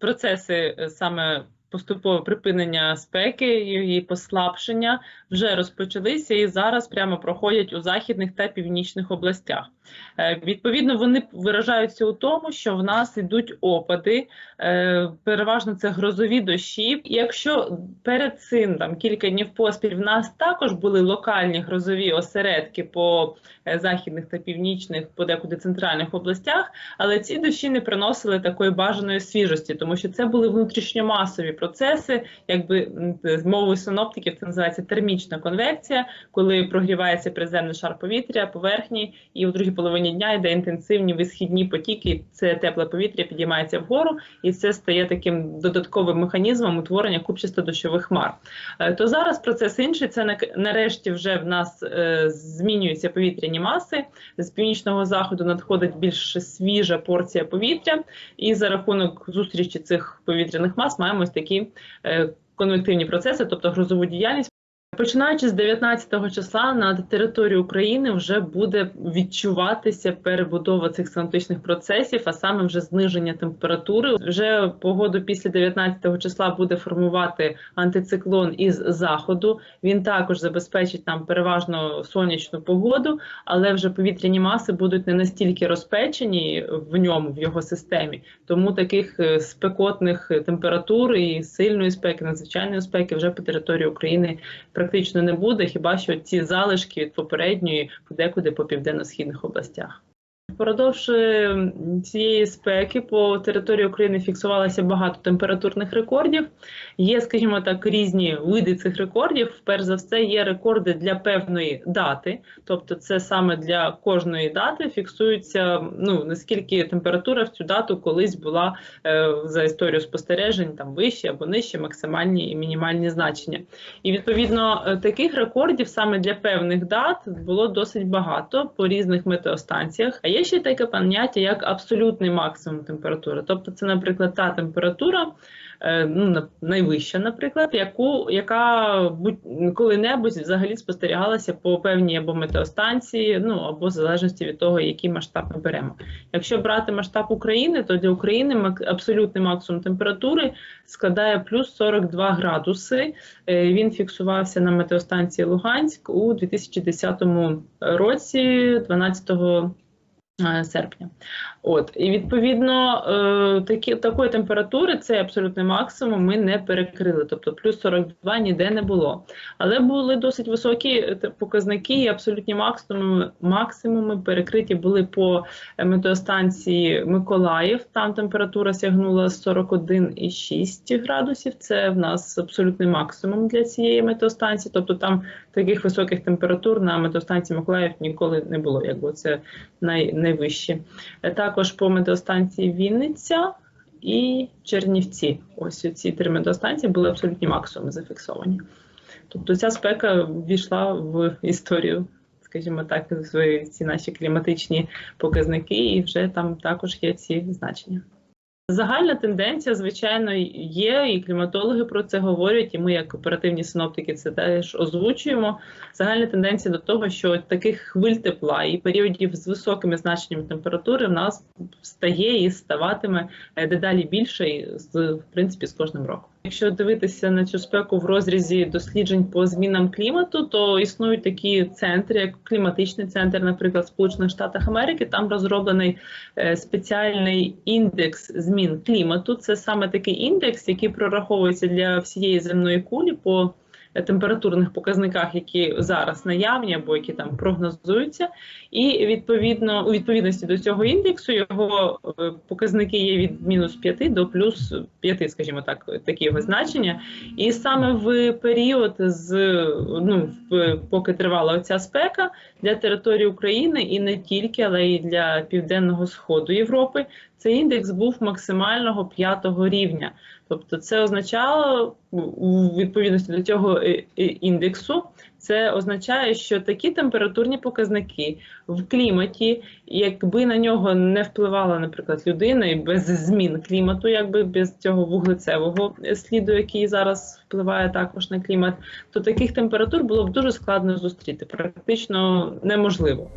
процеси е, саме поступове припинення спеки, її послабшення вже розпочалися і зараз прямо проходять у західних та північних областях. Е, Відповідно, вони виражаються у тому, що в нас йдуть опади, е, переважно це грозові дощі. І Якщо перед цим там кілька днів поспіль в нас також були локальні грозові осередки по е, західних та північних, подекуди центральних областях, але ці дощі не приносили такої бажаної свіжості, тому що це були внутрішньомасові процеси, якби з мовою синоптиків це називається термічна конвекція, коли прогрівається приземний шар повітря, поверхні, і у другій половині дня йде інтенсивні висхідні потіки. Це тепле повітря підіймається вгору, і це стає таким додатковим механізмом утворення купчасто дощових хмар. Е, То зараз процес інший. Це нарешті вже в нас е, змінюються повітряні маси. З північного заходу надходить більш свіжа порція повітря, і за рахунок зустрічі цих повітряних мас маємо ось такі е, конвективні процеси, тобто грозову діяльність. Починаючи з 19 числа на території України вже буде відчуватися перебудова цих синоптичних процесів, а саме вже зниження температури. Вже погоду після 19 числа буде формувати антициклон із заходу. Він також забезпечить нам переважно сонячну погоду, але вже повітряні маси будуть не настільки розпечені в ньому, в його системі. Тому таких е, спекотних температур і сильної спеки, надзвичайної спеки вже по території України практично не буде, хіба що ці залишки від попередньої подекуди по південно-східних областях. Впродовж е, цієї спеки по території України фіксувалося багато температурних рекордів. Є, скажімо так, різні види цих рекордів. Перш за все, є рекорди для певної дати, тобто це саме для кожної дати фіксується ну наскільки температура в цю дату колись була е, за історію спостережень, там вищі або нижчі, максимальні і мінімальні значення. І відповідно е, таких рекордів саме для певних дат було досить багато по різних метеостанціях. А є ще таке поняття, як абсолютний максимум температури. Тобто, це, наприклад, та температура, е, ну на- найвища, наприклад, яку яка будь коли-небудь взагалі спостерігалася по певній або метеостанції, ну або в залежності від того, який масштаб ми беремо. Якщо брати масштаб України, то для України абсолютний максимум температури складає плюс 42 градуси. Е, Він фіксувався на метеостанції Луганськ у 2010 році, 12 е, серпня. От і відповідно е, такі такої температури, цей абсолютний максимум, ми не перекрили. Тобто плюс 42 ніде не було. Але були досить високі е, показники, і абсолютні максимуми, максимуми перекриті були по е, метеостанції Миколаїв. Там температура сягнула 41,6 градусів. Це в нас абсолютний максимум для цієї метеостанції. Тобто там таких високих температур на метеостанції Миколаїв ніколи не було. Якби це най, найвищі. Е, Також по метеостанції Вінниця і Чернівці. Ось ці три метеостанції були абсолютні максимуми зафіксовані. Тобто ця спека ввійшла в історію, скажімо так, в ці наші кліматичні показники, і вже там також є ці значення. Загальна тенденція, звичайно, є, і кліматологи про це говорять, і ми, як оперативні синоптики, це теж озвучуємо. Загальна тенденція до того, що таких хвиль тепла і періодів з високими значеннями температури в нас стає і ставатиме е, дедалі більше, і в принципі з кожним роком. Якщо дивитися на цю спеку в розрізі досліджень по змінам клімату, то існують такі центри, як кліматичний центр, наприклад, в Сполучених Штатах Америки. Там розроблений е, спеціальний індекс змін клімату. Це саме такий індекс, який прораховується для всієї земної кулі по температурних показниках, які зараз наявні або які там прогнозуються. І відповідно у відповідності до цього індексу його е, показники є від мінус 5 до плюс 5, скажімо так, такі його значення. І саме в період з ну поки тривала ця спека для території України і не тільки, але й для південного сходу Європи. Цей індекс був максимального п'ятого рівня. Тобто, це означало у відповідності до цього е, е, індексу, це означає, що такі температурні показники в кліматі, якби на нього не впливала, наприклад, людина, і без змін клімату, якби без цього вуглецевого сліду, який зараз впливає також на клімат, то таких температур було б дуже складно зустріти, практично неможливо.